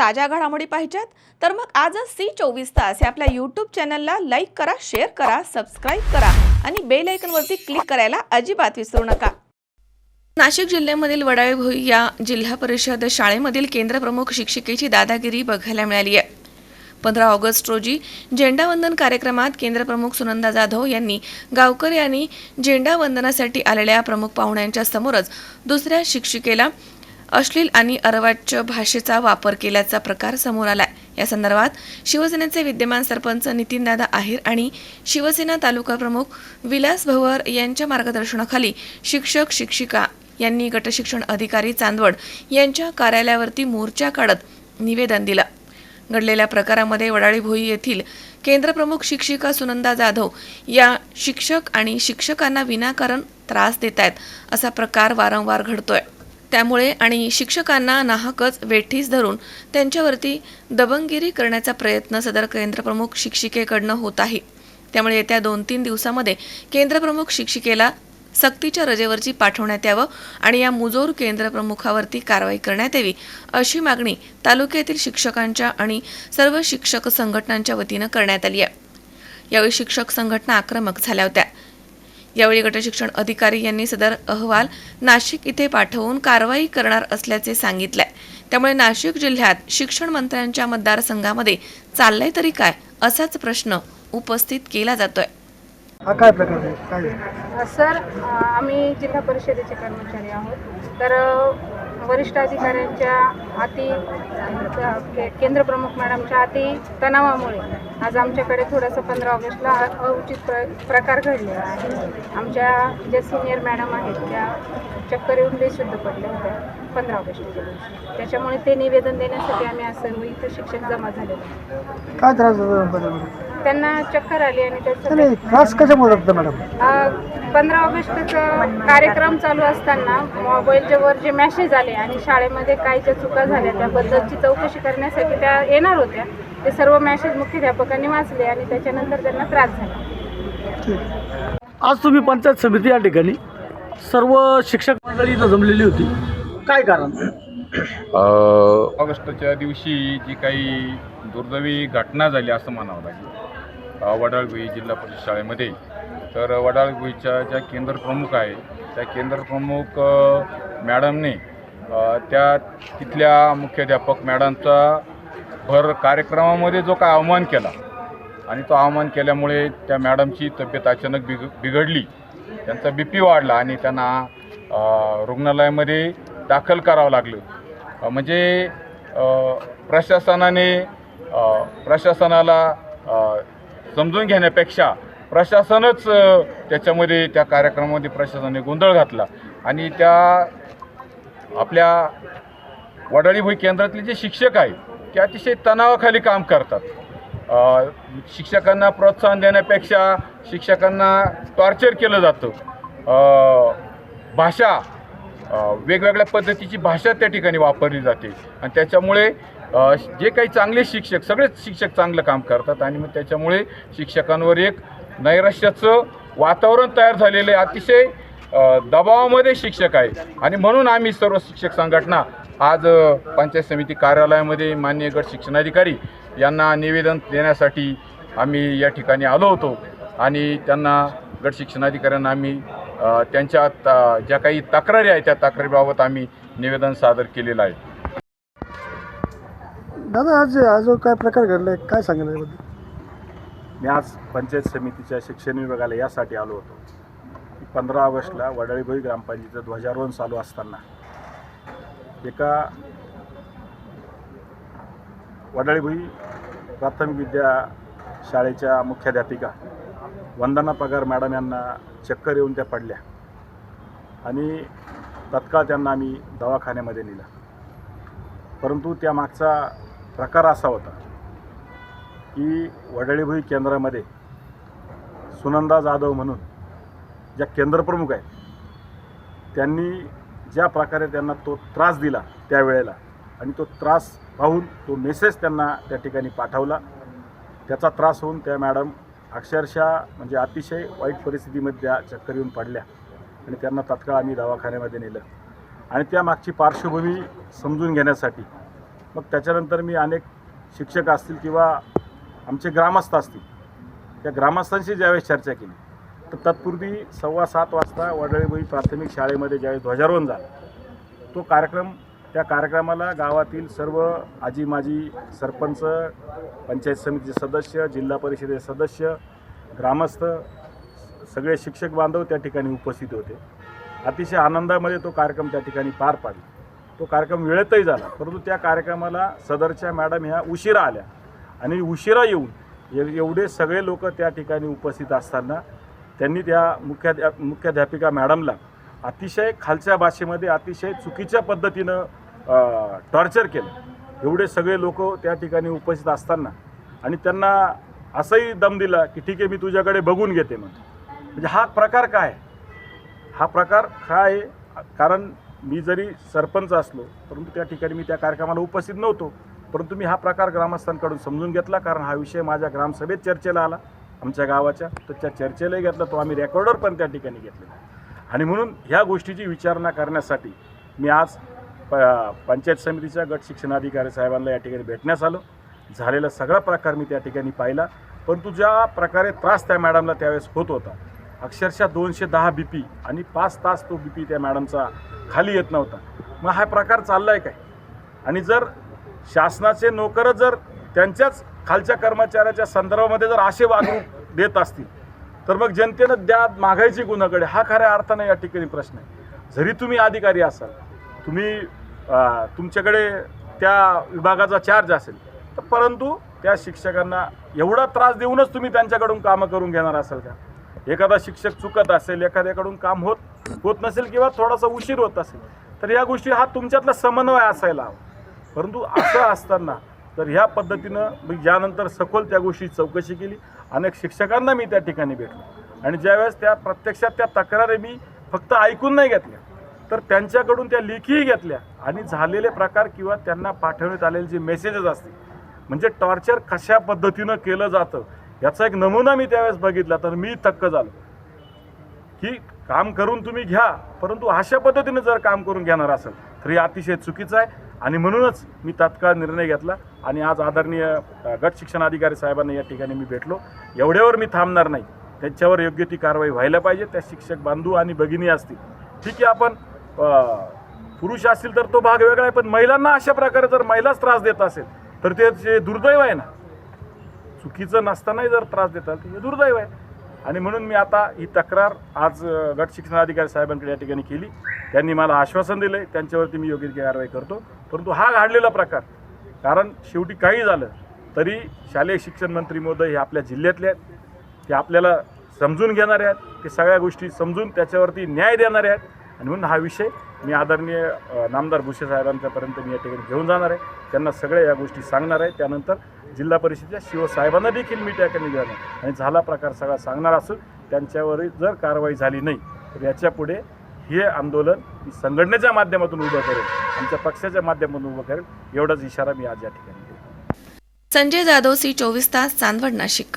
ताज्या घडामोडी पाहिजेत. तर मग आजच सी चोवीस तास या आपल्या यूट्यूब चॅनलला लाईक करा शेअर करा सबस्क्राईब करा आणि बेल आयकनवरती क्लिक करायला अजिबात विसरू नका. नाशिक जिल्ह्यामधील वडाळे भोई या जिल्हा परिषद शाळेमधील केंद्रप्रमुख शिक्षिकेची दादागिरी बघायला मिळाली आहे. पंधरा ऑगस्ट रोजी झेंडावंदन कार्यक्रमात केंद्रप्रमुख सुनंदा जाधव यांनी गावकरी यांनी झेंडावंदनासाठी आलेल्या प्रमुख पाहुण्यांच्या समोरच दुसऱ्या शिक्षिकेला अश्लील आणि अरवाच्य भाषेचा वापर केल्याचा प्रकार समोर आलाय. या संदर्भात शिवसेनेचे विद्यमान सरपंच नितीनदादा आहेर आणि शिवसेना तालुका प्रमुख विलास भवर यांच्या मार्गदर्शनाखाली शिक्षक शिक्षिका यांनी गटशिक्षण अधिकारी चांदवड यांच्या कार्यालयावरती मोर्चा काढत निवेदन दिलं. घडलेल्या प्रकारामध्ये वडाळी भोई येथील केंद्रप्रमुख शिक्षिका सुनंदा जाधव या शिक्षक आणि शिक्षकांना विनाकारण त्रास देत आहेत असा प्रकार वारंवार घडतोय. त्यामुळे आणि शिक्षकांना नाहकच वेठीस धरून त्यांच्यावरती दबंगिरी करण्याचा प्रयत्न सदर केंद्रप्रमुख शिक्षिकेकडनं होत आहे. त्यामुळे येत्या दोन तीन दिवसामध्ये केंद्रप्रमुख शिक्षिकेला सक्तीच्या रजेवरची पाठवण्यात यावं आणि या मुजोर केंद्रप्रमुखावरती कारवाई करण्यात यावी अशी मागणी तालुक्यातील शिक्षकांच्या आणि सर्व शिक्षक संघटनांच्या वतीनं करण्यात आली आहे. यावेळी शिक्षक संघटना आक्रमक झाल्या होत्या. यावेळी गटशिक्षण अधिकारी यांनी सदर अहवाल नाशिक इथे पाठवून कारवाई करणार असल्याचे सांगितलंय. त्यामुळे नाशिक जिल्ह्यात शिक्षण मंत्र्यांच्या मतदारसंघामध्ये चाललंय तरी काय असाच प्रश्न उपस्थित केला जातोय. हा काय प्रकार आहे? काय? आहे? सर आम्ही जिल्हा परिषदेचे कर्मचारी आहोत. तर वरिष्ठ अधिकाऱ्यांच्या अति के- केंद्रप्रमुख मॅडमच्या अति तणावामुळे आज आमच्याकडे थोडंसं पंधरा ऑगस्टला अ- अउचित प्र प्रकार घडलेला आहे आमच्या ज्या सिनियर मॅडम आहेत त्या चक्कर येऊन बेशुद्ध पडल्या होत्या पंधरा ऑगस्टच्या दिवशी. त्याच्यामुळे ते निवेदन देण्यासाठी आम्ही आज सर्व इथं शिक्षक जमा झालेलो काय त्रास त्यांना चक्कर आली आणि त्याचं नाही त्रास कशामुळे होतो मॅडम? पंधरा ऑगस्टचा कार्यक्रम चालू असताना मोबाईलच्या वर जे मॅसेज आले आणि शाळेमध्ये काय ज्या चुका झाल्या त्याबद्दलची चौकशी करण्यासाठी त्या येणार होत्या. ते सर्व मॅसेज मुख्याध्यापकांनी वाचले आणि त्याच्यानंतर त्यांना त्रास झाला. आज तुम्ही पंचायत समिती या ठिकाणी सर्व शिक्षक मंडळी इथं जमलेली होती. काय कारण? अ, ऑगस्टच्या दिवशी जी काही दुर्दैवी घटना झाली असं म्हणावं लागेल. वडाळगुई जिल्हा परिषद शाळेमध्ये. तर वडाळगुईच्या ज्या केंद्रप्रमुख आहे त्या केंद्रप्रमुख मॅडमने त्या तिथल्या मुख्याध्यापक मॅडमचा भर कार्यक्रमामध्ये जो काय अवमान केला आणि तो अवमान केल्यामुळे त्या मॅडमची तब्येत अचानक बिग बिघडली. त्यांचा बी पी वाढला आणि त्यांना रुग्णालयामध्ये दाखल करावं लागलं. म्हणजे प्रशासनाने प्रशासनाला समजून घेण्यापेक्षा प्रशासनच त्याच्यामध्ये त्या कार्यक्रमामध्ये प्रशासनाने गोंधळ घातला. आणि त्या आपल्या वडाळीभोई केंद्रातले जे शिक्षक आहेत ते अतिशय तणावाखाली काम करतात. शिक्षकांना प्रोत्साहन देण्यापेक्षा शिक्षकांना टॉर्चर केलं जातं. भाषा वेगवेगळ्या पद्धतीची भाषा त्या ठिकाणी वापरली जाते. आणि त्याच्यामुळे जे काही चांगले शिक्षक सगळेच शिक्षक चांगलं काम करतात आणि मग त्याच्यामुळे शिक्षकांवर एक नैराश्याचं वातावरण तयार झालेलं आहे. अतिशय दबावामध्ये शिक्षक आहे. आणि म्हणून आम्ही सर्व शिक्षक संघटना आज पंचायत समिती कार्यालयामध्ये मान्य गट शिक्षणाधिकारी यांना निवेदन देण्यासाठी आम्ही या ठिकाणी आलो होतो. आणि त्यांना गट शिक्षणाधिकाऱ्यांना आम्ही त्यांच्या ज्या काही तक्रारी आहेत त्या तक्रारीबाबत आम्ही निवेदन सादर केलेलं आहे. दादा आज आज काय प्रकार घडलाय? काय सांगाल याबद्दल? मी आज पंचायत समितीच्या शिक्षण विभागाला यासाठी आलो होतो. की पंधरा ऑगस्टला वडाळीभोई ग्रामपंचायतीचं ध्वजारोहण चालू असताना एका वडाळीभोई प्राथमिक विद्या शाळेच्या मुख्याध्यापिका वंदना पगार मॅडम यांना चक्कर येऊन त्या पडल्या आणि तत्काळ त्यांना आम्ही दवाखान्यामध्ये नेलं. परंतु त्यामागचा प्रकार असा होता की वडाळीभुई केंद्रामध्ये सुनंदा जाधव म्हणून ज्या केंद्रप्रमुख आहेत त्यांनी ज्या प्रकारे त्यांना तो त्रास दिला त्यावेळेला आणि तो त्रास पाहून तो मेसेज त्यांना त्या ठिकाणी पाठवला. त्याचा त्रास होऊन त्या मॅडम अक्षरशः म्हणजे अतिशय वाईट परिस्थितीमध्ये त्या चक्कर येऊन पडल्या आणि त्यांना तात्काळ आम्ही दवाखान्यामध्ये नेलं. आणि त्या मागची पार्श्वभूमी समजून घेण्यासाठी मग त्याच्यानंतर मी अनेक शिक्षक असतील किंवा आमचे ग्रामस्थ असतील त्या ग्रामस्थांशी ज्यावेळेस चर्चा केली तर तत्पूर्वी सव्वा सात वाजता वडळीबोई प्राथमिक शाळेमध्ये ज्यावेळेस ध्वजारोहण झालं तो कार्यक्रम त्या कार्यक्रमाला गावातील सर्व आजी माजी सरपंच पंचायत समितीचे सदस्य जिल्हा परिषदेचे सदस्य ग्रामस्थ सगळे शिक्षक बांधव त्या ठिकाणी उपस्थित होते. अतिशय आनंदामध्ये तो कार्यक्रम त्या ठिकाणी पार पाडला. तो कार्यक्रम वेळेतही झाला परंतु त्या कार्यक्रमाला सदरच्या मॅडम ह्या उशिरा आल्या आणि उशिरा येऊन एवढे सगळे लोक त्या ठिकाणी उपस्थित असताना त्यांनी त्या मुख्याध्या मुख्याध्यापिका मॅडमला अतिशय खालच्या भाषेमध्ये अतिशय चुकीच्या पद्धतीनं टॉर्चर केलं एवढे सगळे लोक त्या ठिकाणी उपस्थित असताना आणि त्यांना असंही दम दिला की ठीक आहे मी तुझ्याकडे बघून घेते मग म्हणजे हा प्रकार काय आहे? हा प्रकार काय आहे? कारण मी जरी सरपंच असलो परंतु त्या ठिकाणी मी त्या कार्यक्रमाला उपस्थित नव्हतो परंतु मी हा प्रकार ग्रामस्थांकडून समजून घेतला कारण हा विषय माझ्या ग्रामसभेत चर्चेला आला आमच्या गावाच्या तर त्या चर्चेलाही घेतला तो आम्ही रेकॉर्डर पण त्या ठिकाणी घेतलेला आणि म्हणून ह्या गोष्टीची विचारणा करण्यासाठी मी आज प पंचायत समितीच्या गट शिक्षणाधिकारी साहेबांना या ठिकाणी भेटण्यास आलो. झालेला सगळा प्रकार मी त्या ठिकाणी पाहिला. परंतु ज्या प्रकारे त्रास त्या मॅडमला त्यावेळेस होत होता अक्षरशः दोनशे दहा बी पी आणि पाच तास तो बी पी त्या मॅडमचा खाली येत नव्हता. मग हा प्रकार चालला आहे काय? आणि जर शासनाचे नोकरच जर त्यांच्याच खालच्या कर्मचाऱ्याच्या संदर्भामध्ये जर असे वागणूक देत असतील तर मग जनतेनं द्या मागायची गुन्हाकडे हा खऱ्या अर्थानं या ठिकाणी प्रश्न आहे. जरी तुम्ही अधिकारी असाल तुम्ही तुमच्याकडे त्या विभागाचा चार्ज असेल तर परंतु त्या शिक्षकांना एवढा त्रास देऊनच तुम्ही त्यांच्याकडून कामं करून घेणार असाल का? एखादा शिक्षक चुकत असेल एखाद्याकडून काम होत होत नसेल किंवा थोडासा उशीर होत असेल तर या गोष्टी हा तुमच्यातला समन्वय असायला हवा. परंतु असं असताना तर ह्या पद्धतीनं मी यानंतर सखोल त्या गोष्टी चौकशी केली. अनेक शिक्षकांना मी त्या ठिकाणी भेटलो. आणि ज्यावेळेस त्या प्रत्यक्षात त्या तक्रारी मी फक्त ऐकून नाही घेतल्या तर त्यांच्याकडून त्या लेखीही घेतल्या आणि झालेले प्रकार किंवा त्यांना पाठवण्यात आलेले जे मेसेजेस असतील म्हणजे टॉर्चर कशा पद्धतीनं केलं जातं याचा एक नमुना मी त्यावेळेस बघितला तर मी थक्क झालो. की काम करून तुम्ही घ्या परंतु अशा पद्धतीने जर काम करून घेणार असेल तर हे अतिशय चुकीचं आहे. आणि म्हणूनच मी तात्काळ निर्णय घेतला आणि आज आदरणीय गट शिक्षण अधिकारी साहेबांना या ठिकाणी मी भेटलो. एवढ्यावर मी थांबणार नाही. त्यांच्यावर योग्य ती कारवाई व्हायला पाहिजे. त्या शिक्षक बांधू आणि भगिनी असतील. ठीक आहे आपण पुरुष असतील तर तो भाग वेगळा आहे पण महिलांना अशा प्रकारे जर महिलाच त्रास देत असेल तर ते ते दुर्दैव आहे ना. चुकीचं नसतानाही जर त्रास देतात तर हे दुर्दैव आहे. आणि म्हणून मी आता ही तक्रार आज गट शिक्षणाधिकारी साहेबांकडे या ठिकाणी केली. त्यांनी मला आश्वासन दिलं आहे त्यांच्यावरती मी योग्य कारवाई करतो. परंतु हा घडलेला प्रकार कारण शेवटी काही झालं तरी शालेय शिक्षण मंत्री महोदय हे आपल्या जिल्ह्यातले आहेत. ते आपल्याला समजून घेणारे आहेत. ते सगळ्या गोष्टी समजून त्याच्यावरती न्याय देणारे आहेत. आणि म्हणून हा विषय मी आदरणीय नामदार भुसे साहेबांच्यापर्यंत मी या ठिकाणी घेऊन जाणार आहे. त्यांना सगळ्या या गोष्टी सांगणार आहे. त्यानंतर जिल्हा परिषदेच्या शिवसाहेबांना देखील मी त्या ठिकाणी घेणार आणि झाला प्रकार सगळा सांगणार असून त्यांच्यावर जर कारवाई झाली नाही तर याच्यापुढे हे आंदोलन मी संघटनेच्या माध्यमातून उभं करेल आमच्या पक्षाच्या माध्यमातून उभं करेल एवढाच इशारा मी आज या ठिकाणी संजय जाधव सी चोवीस तास चांदवड नाशिक.